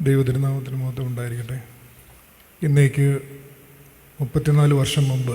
ദൈവതിരുനാമത്തിന് മഹത്വം ഉണ്ടായിരിക്കട്ടെ. ഇന്നേക്ക് മുപ്പത്തിനാല് വർഷം മുമ്പ്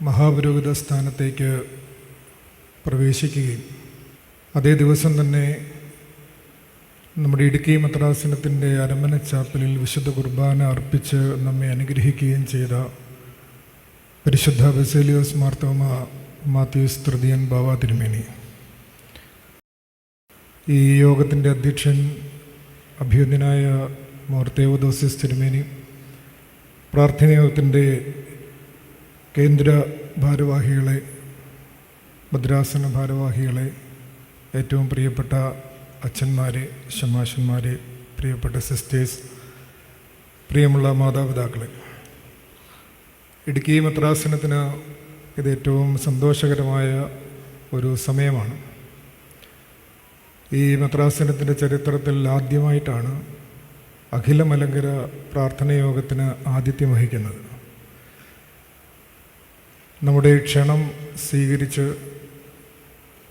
മഹാപുരോഹിത സ്ഥാനത്തേക്ക് പ്രവേശിക്കുകയും അതേ ദിവസം തന്നെ നമ്മുടെ ഇടുക്കി മദ്രാസനത്തിന്റെ അരമന ചാപ്പലിൽ വിശുദ്ധ കുർബാന അർപ്പിച്ച് നമ്മെ അനുഗ്രഹിക്കുകയും ചെയ്ത പരിശുദ്ധ ബസേലിയോസ് മാർത്തോമ മാത്യൂസ് തൃതീയൻ ബാബാ തിരുമേനി ഈ യോഗത്തിന്റെ അധ്യക്ഷൻ അഭ്യുന്നനായ മോർത്തേവദോസ്യസ് തിരുമേനി പ്രാർത്ഥനയോഗത്തിന്റെ കേന്ദ്ര ഭാരവാഹികളെ ഭദ്രാസന ഭാരവാഹികളെ ഏറ്റവും പ്രിയപ്പെട്ട അച്ഛന്മാരെ ശമാശന്മാരെ പ്രിയപ്പെട്ട സിസ്റ്റേഴ്സ് പ്രിയമുള്ള മാതാപിതാക്കളെ. ഇടുക്കി മദ്രാസനത്തിന് ഇത് ഏറ്റവും സന്തോഷകരമായ ഒരു സമയമാണ്. ഈ മദ്രാസനത്തിന്റെ ചരിത്രത്തിൽ ആദ്യമായിട്ടാണ് അഖില മലങ്കര പ്രാർത്ഥനയോഗത്തിന് ആതിഥ്യം വഹിക്കുന്നത്. നമ്മുടെ ക്ഷണം സ്വീകരിച്ച്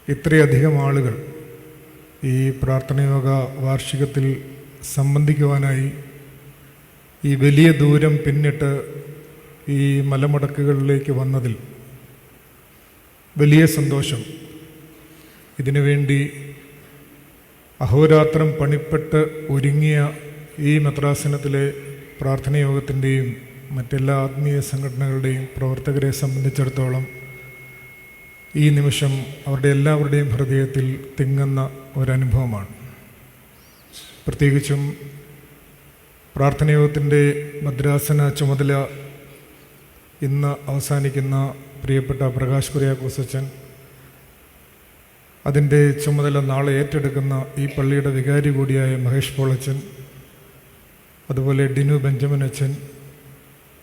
ഇത്രയധികം ആളുകൾ ഈ പ്രാർത്ഥനയോഗ വാർഷികത്തിൽ സംബന്ധിക്കുവാനായി ഈ വലിയ ദൂരം പിന്നിട്ട് ഈ മലമടക്കുകളിലേക്ക് വന്നതിൽ വലിയ സന്തോഷം. ഇതിനുവേണ്ടി അഹോരാത്രം പണിപ്പെട്ട് ഒരുങ്ങിയ ഈ മദ്രാസനത്തിലെ പ്രാർത്ഥനയോഗത്തിന്റെയും മറ്റെല്ലാ ആത്മീയ സംഘടനകളുടെയും പ്രവർത്തകരെ സംബന്ധിച്ചിടത്തോളം ഈ നിമിഷം അവരുടെ എല്ലാവരുടെയും ഹൃദയത്തിൽ തിങ്ങുന്ന ഒരനുഭവമാണ്. പ്രത്യേകിച്ചും പ്രാർത്ഥനയോഗത്തിന്റെ മദ്രാസന ചുമതല ഇന്ന് അവസാനിക്കുന്ന പ്രിയപ്പെട്ട പ്രകാശ് കുര്യാക്കോസച്ചൻ അതിന്റെ ചുമതല നാളെ ഏറ്റെടുക്കുന്ന ഈ പള്ളിയുടെ വികാരി കൂടിയായ മഹേഷ് പോളച്ചൻ അതുപോലെ ഡിനു ബെഞ്ചമിൻ അച്ഛൻ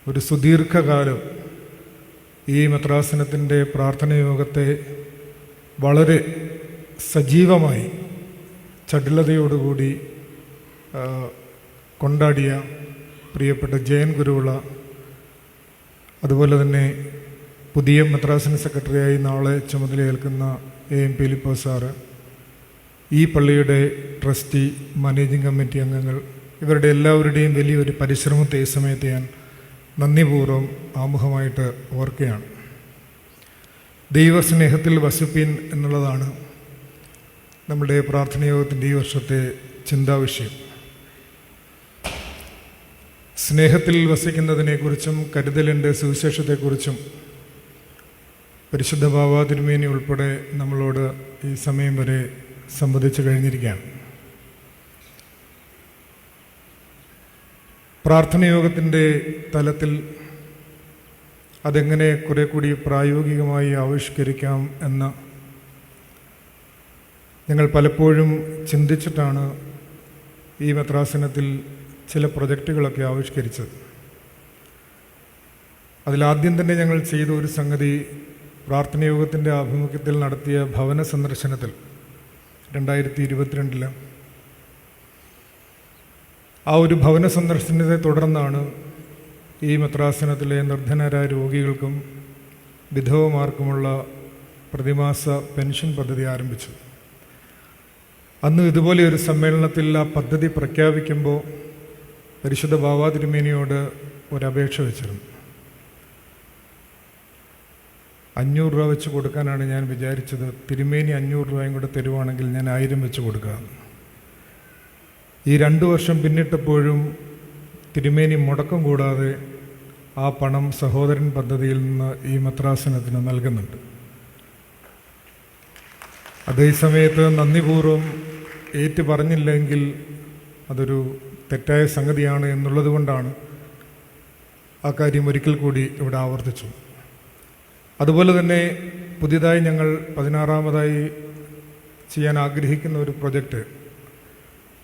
ഒരു സുദീർഘകാലം ഈ മദ്രാസനത്തിന്റെ പ്രാർത്ഥനയോഗത്തെ വളരെ സജീവമായി ചടുലതയോടുകൂടി കൊണ്ടാടിയ പ്രിയപ്പെട്ട ജയൻ ഗുരുവിള അതുപോലെ തന്നെ പുതിയ മദ്രാസിന് സെക്രട്ടറിയായി നാളെ ചുമതലയേൽക്കുന്ന എ എം പിലിപ്പോ സാറ് ഈ പള്ളിയുടെ ട്രസ്റ്റി മാനേജിംഗ് കമ്മിറ്റി അംഗങ്ങൾ ഇവരുടെ എല്ലാവരുടെയും വലിയൊരു പരിശ്രമത്തെ ഈ സമയത്ത് ഞാൻ നന്ദിപൂർവം ആമുഖമായിട്ട് ഓർക്കുകയാണ്. ദൈവസ്നേഹത്തിൽ വസിപ്പിൻ എന്നുള്ളതാണ് നമ്മുടെ പ്രാർത്ഥനയോഗത്തിന്റെ ഈ വർഷത്തെ ചിന്താവിഷയം സ്നേഹത്തിൽ വസിക്കുന്നതിനെക്കുറിച്ചും കരുതലിന്റെ സുവിശേഷത്തെക്കുറിച്ചും പരിശുദ്ധ ബാബ തിരുമേനി ഉൾപ്പെടെ നമ്മളോട് ഈ സമയം വരെ സംബന്ധിച്ച് കഴിഞ്ഞിരിക്കുകയാണ്. പ്രാർത്ഥനയോഗത്തിന്റെ തലത്തിൽ അതെങ്ങനെ കുറെ കൂടി പ്രായോഗികമായി ആവിഷ്കരിക്കാം എന്ന് ഞങ്ങൾ പലപ്പോഴും ചിന്തിച്ചിട്ടാണ് ഈ മെത്രാസനത്തിൽ ചില പ്രൊജക്റ്റുകളൊക്കെ ആവിഷ്കരിച്ചത്. അതിലാദ്യം തന്നെ ഞങ്ങൾ ചെയ്ത ഒരു സംഗതി പ്രാർത്ഥനയോഗത്തിന്റെ ആഭിമുഖ്യത്തിൽ നടത്തിയ ഭവന സന്ദർശനത്തിൽ രണ്ടായിരത്തി ഇരുപത്തിരണ്ടിൽ ആ ഒരു ഭവന സന്ദർശനത്തെ തുടർന്നാണ് ഈ മത്രാസനത്തിലെ നിർധനരായ രോഗികൾക്കും വിധവമാർക്കുമുള്ള പ്രതിമാസ പെൻഷൻ പദ്ധതി ആരംഭിച്ചത്. അന്ന് ഇതുപോലെ ഒരു സമ്മേളനത്തിൽ ആ പദ്ധതി പ്രഖ്യാപിക്കുമ്പോൾ പരിശുദ്ധ ബാബാ തിരുമേനിയോട് ഒരപേക്ഷ വെച്ചിരുന്നു. അഞ്ഞൂറ് രൂപ വെച്ച് കൊടുക്കാനാണ് ഞാൻ വിചാരിച്ചത്. തിരുമേനി അഞ്ഞൂറ് രൂപയും കൂടെ തരുവാണെങ്കിൽ ഞാൻ ആയിരം വെച്ച് കൊടുക്കാം. ഈ രണ്ട് വർഷം പിന്നിട്ടപ്പോഴും തിരുമേനി മുടക്കം കൂടാതെ ആ പണം സഹോദരൻ പദ്ധതിയിൽ നിന്ന് ഈ മദ്രാസനത്തിന് നൽകുന്നുണ്ട്. അതേസമയത്ത് നന്ദിപൂർവം ഏറ്റു പറഞ്ഞില്ലെങ്കിൽ അതൊരു തെറ്റായ സംഗതിയാണ് എന്നുള്ളതുകൊണ്ടാണ് ആ കാര്യം ഒരിക്കൽ കൂടി ഇവിടെ ആവർത്തിച്ചു അതുപോലെ തന്നെ പുതിയതായി ഞങ്ങൾ പതിനാറാമതായി ചെയ്യാൻ ആഗ്രഹിക്കുന്ന ഒരു പ്രൊജക്റ്റ്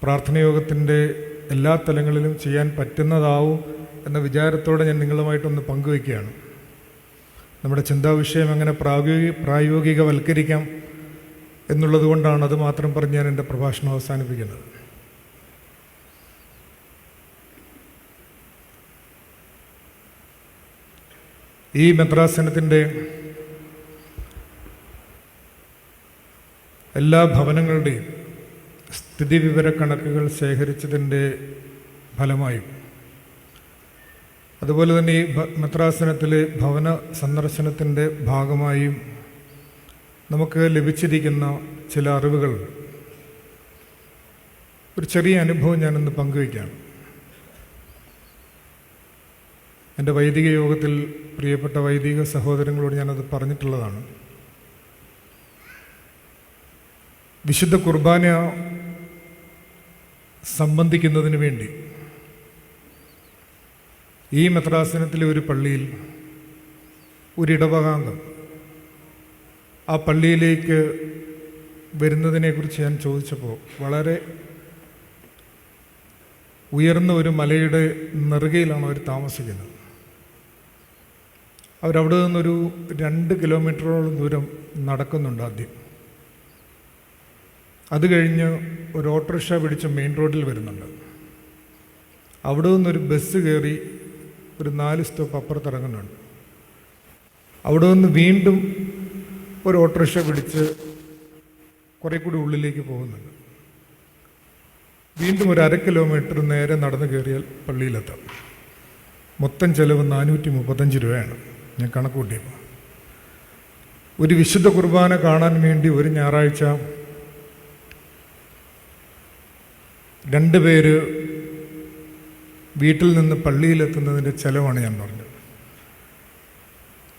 പ്രാർത്ഥനയോഗത്തിന്റെ എല്ലാ തലങ്ങളിലും ചെയ്യാൻ പറ്റുന്നതാവും എന്ന വിചാരത്തോടെ ഞാൻ നിങ്ങളുമായിട്ടൊന്ന് പങ്കുവയ്ക്കുകയാണ്. നമ്മുടെ ചിന്താവിഷയം എങ്ങനെ പ്രായോഗിക പ്രായോഗികവൽക്കരിക്കാം എന്നുള്ളതുകൊണ്ടാണ് അത് മാത്രം പറഞ്ഞ് ഞാൻ എന്റെ പ്രഭാഷണം അവസാനിപ്പിക്കുന്നത്. ഈ മദ്രാസനത്തിന്റെ എല്ലാ ഭവനങ്ങളുടെയും സ്ഥിതിവിവരക്കണക്കുകൾ ശേഖരിച്ചതിന്റെ ഫലമായും. അതുപോലെ തന്നെ ഈ മെത്രാസനത്തിലെ ഭവന സന്ദർശനത്തിന്റെ ഭാഗമായും നമുക്ക് ലഭിച്ചിരിക്കുന്ന ചില അറിവുകൾ. ഒരു ചെറിയ അനുഭവം ഞാനൊന്ന് പങ്കുവയ്ക്കാം. എന്റെ വൈദിക യോഗത്തിൽ പ്രിയപ്പെട്ട വൈദിക സഹോദരങ്ങളോട് ഞാനത് പറഞ്ഞിട്ടുള്ളതാണ്. വിശുദ്ധ കുർബാന സംബന്ധിക്കുന്നതിന് വേണ്ടി ഈ മെത്രാസനത്തിലെ ഒരു പള്ളിയിൽ ഒരിടവകാംഗം ആ പള്ളിയിലേക്ക് വരുന്നതിനെക്കുറിച്ച് ഞാൻ ചോദിച്ചപ്പോൾ വളരെ ഉയർന്ന ഒരു മലയുടെ നെറുകയിലാണ് അവർ താമസിക്കുന്നത്. അവരവിടെ നിന്നൊരു രണ്ട് കിലോമീറ്ററോളം ദൂരം നടക്കുന്നുണ്ട് ആദ്യം. അത് കഴിഞ്ഞ് ഒരു ഓട്ടോറിക്ഷ പിടിച്ച് മെയിൻ റോഡിൽ വരുന്നുണ്ട്. അവിടെ നിന്നൊരു ബസ് കയറി ഒരു നാല് സ്റ്റോപ്പ് അപ്പുറത്ത് ഇറങ്ങുന്നുണ്ട്. അവിടെ നിന്ന് വീണ്ടും ഒരു ഓട്ടോറിക്ഷ പിടിച്ച് കുറേ കൂടി ഉള്ളിലേക്ക് പോകുന്നുണ്ട്. വീണ്ടും ഒരു അര കിലോമീറ്റർ നേരെ നടന്നു കയറിയാൽ പള്ളിയിലെത്താം. മൊത്തം ചെലവ് നാനൂറ്റി മുപ്പത്തഞ്ച് രൂപയാണ്. ഞാൻ കണക്ക് കൂട്ടിയപ്പോൾ ഒരു വിശുദ്ധ കുർബാന കാണാൻ വേണ്ടി ഒരു ഞായറാഴ്ച രണ്ട് പേര് വീട്ടിൽ നിന്ന് പള്ളിയിലെത്തുന്നതിന്റെ ചിലവാണ് ഞാൻ പറഞ്ഞത്.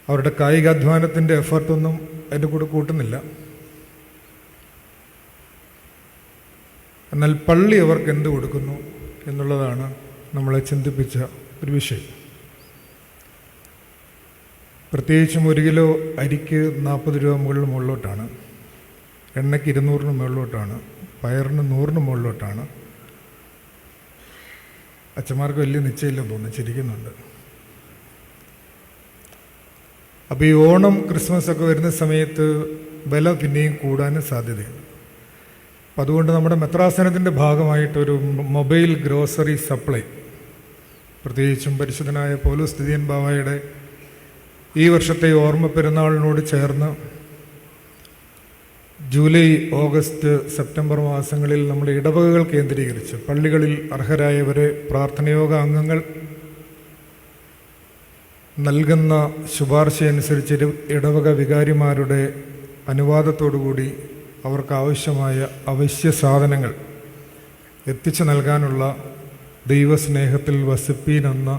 അവരുടെ കായികാധ്വാനത്തിന്റെ എഫർട്ടൊന്നും അതിന്റെ കൂടെ കൂട്ടുന്നില്ല. എന്നാൽ പള്ളി അവർക്ക് എന്ത് കൊടുക്കുന്നു എന്നുള്ളതാണ് നമ്മളെ ചിന്തിപ്പിച്ച ഒരു വിഷയം. പ്രത്യേകിച്ചും ഒരു കിലോ അരിക്ക് നാൽപ്പത് രൂപ മുകളിൽ മുകളിലോട്ടാണ്. എണ്ണയ്ക്ക് ഇരുന്നൂറിന് മുകളിലോട്ടാണ്. പയറിന് നൂറിന് മുകളിലോട്ടാണ്. അച്ഛന്മാർക്ക് വലിയ നിശ്ചയമില്ലെന്ന് തോന്നുന്നു. ചിരിക്കുന്നുണ്ട്. അപ്പോൾ ഈ ഓണം ക്രിസ്മസ് ഒക്കെ വരുന്ന സമയത്ത് വില പിന്നെയും കൂടാനും സാധ്യതയുണ്ട്. അപ്പം അതുകൊണ്ട് നമ്മുടെ മെത്രാസനത്തിന്റെ ഭാഗമായിട്ടൊരു മൊബൈൽ ഗ്രോസറി സപ്ലൈ പ്രത്യേകിച്ചും പരിശുദ്ധനായ പോലീസ് സ്ഥിതിയൻ ബാവയുടെ ഈ വർഷത്തെ ഓർമ്മ പെരുന്നാളിനോട് ചേർന്ന് ജൂലൈ ഓഗസ്റ്റ് സെപ്റ്റംബർ മാസങ്ങളിൽ നമ്മൾ ഇടവകകൾ കേന്ദ്രീകരിച്ച് പള്ളികളിൽ അർഹരായവരെ പ്രാർത്ഥനയോഗ അംഗങ്ങൾ നൽകുന്ന ശുപാർശ അനുസരിച്ച് ഇടവക വികാരിമാരുടെ അനുവാദത്തോടുകൂടി അവർക്ക് ആവശ്യമായ അവശ്യ സാധനങ്ങൾ എത്തിച്ചു നൽകാനുള്ള ദൈവസ്നേഹത്തിൽ വസിപ്പീനെന്ന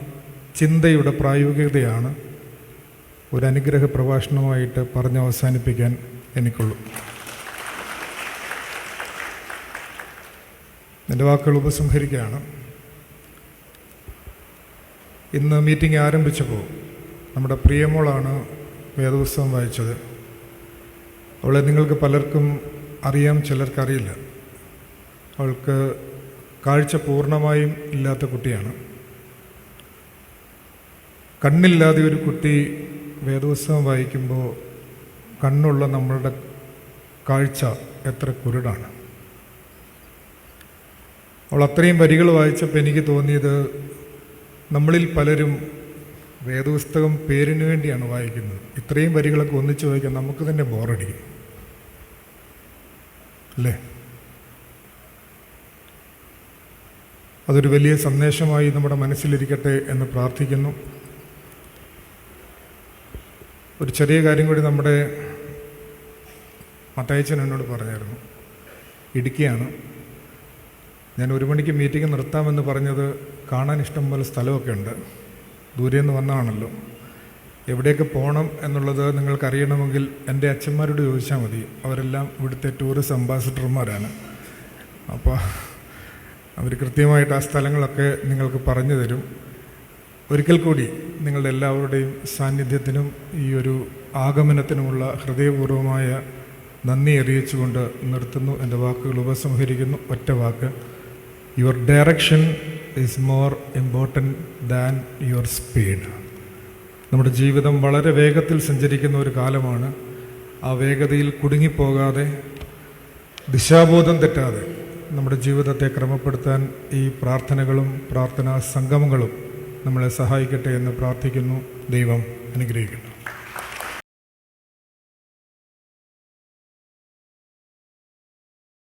ചിന്തയുടെ പ്രായോഗികതയാണ് ഒരു അനുഗ്രഹ പ്രഭാഷണമായിട്ട് പറഞ്ഞ് അവസാനിപ്പിക്കാൻ എനിക്കുള്ളൂ. എന്റെ വാക്കുകൾ ഉപസംഹരിക്കുകയാണ്. ഇന്ന് മീറ്റിംഗ് ആരംഭിച്ചപ്പോൾ നമ്മുടെ പ്രിയമോളാണ് വേദപുസ്തകം വായിച്ചത്. അവളെ നിങ്ങൾക്ക് പലർക്കും അറിയാം ചിലർക്കറിയില്ല. അവൾക്ക് കാഴ്ച പൂർണമായും ഇല്ലാത്ത കുട്ടിയാണ്. കണ്ണില്ലാതെ ഒരു കുട്ടി വേദപുസ്തകം വായിക്കുമ്പോൾ കണ്ണുള്ള നമ്മളുടെ കാഴ്ച എത്ര കുരുടാണ്. അവൾ അത്രയും വരികൾ വായിച്ചപ്പോൾ എനിക്ക് തോന്നിയത് നമ്മളിൽ പലരും വേദപുസ്തകം പേരിന് വേണ്ടിയാണ് വായിക്കുന്നത്. ഇത്രയും വരികളൊക്കെ ഒന്നിച്ച് വായിക്കാൻ നമുക്ക് തന്നെ ബോറടിക്കും. അല്ലേ? അതൊരു വലിയ സന്ദേശമായി നമ്മുടെ മനസ്സിലിരിക്കട്ടെ എന്ന് പ്രാർത്ഥിക്കുന്നു. ഒരു ചെറിയ കാര്യം കൂടി നമ്മുടെ മത്തയച്ചൻ എന്നോട് പറഞ്ഞായിരുന്നു. ഇടുക്കിയാണ്. ഞാൻ ഒരു മണിക്ക് മീറ്റിംഗ് നിർത്താമെന്ന് പറഞ്ഞത് കാണാൻ ഇഷ്ടം പോലെ സ്ഥലമൊക്കെ ഉണ്ട്. ദൂരെ നിന്ന് വന്നതാണല്ലോ. എവിടെയൊക്കെ പോകണം എന്നുള്ളത് നിങ്ങൾക്കറിയണമെങ്കിൽ എന്റെ അച്ഛന്മാരോട് ചോദിച്ചാൽ മതി. അവരെല്ലാം ഇവിടുത്തെ ടൂറിസ്റ്റ് അംബാസിഡർമാരാണ് അപ്പോൾ അവർ കൃത്യമായിട്ട് ആ സ്ഥലങ്ങളൊക്കെ നിങ്ങൾക്ക് പറഞ്ഞു തരും. ഒരിക്കൽ കൂടി നിങ്ങളുടെ എല്ലാവരുടെയും സാന്നിധ്യത്തിനും ഈ ഒരു ആഗമനത്തിനുമുള്ള ഹൃദയപൂർവമായ നന്ദി അറിയിച്ചുകൊണ്ട് നിർത്തുന്നു. എന്റെ വാക്കുകൾ ഉപസംഹരിക്കുന്നു. ഒറ്റ വാക്ക്. Your direction is more important than your speed നമ്മുടെ ജീവിതം വളരെ വേഗത്തിൽ സഞ്ചരിക്കുന്ന ഒരു കാലമാണ്. ആ വേഗതയിൽ കുടുങ്ങിപ്പോകാതെ ദിശാബോധം തെറ്റാതെ നമ്മുടെ ജീവിതത്തെ ക്രമപ്പെടുത്താൻ ഈ പ്രാർത്ഥനകളും പ്രാർത്ഥനാ സംഗമങ്ങളും നമ്മളെ സഹായിക്കട്ടെ എന്ന് പ്രാർത്ഥിക്കുന്നു. ദൈവം അനുഗ്രഹിക്കട്ടെ.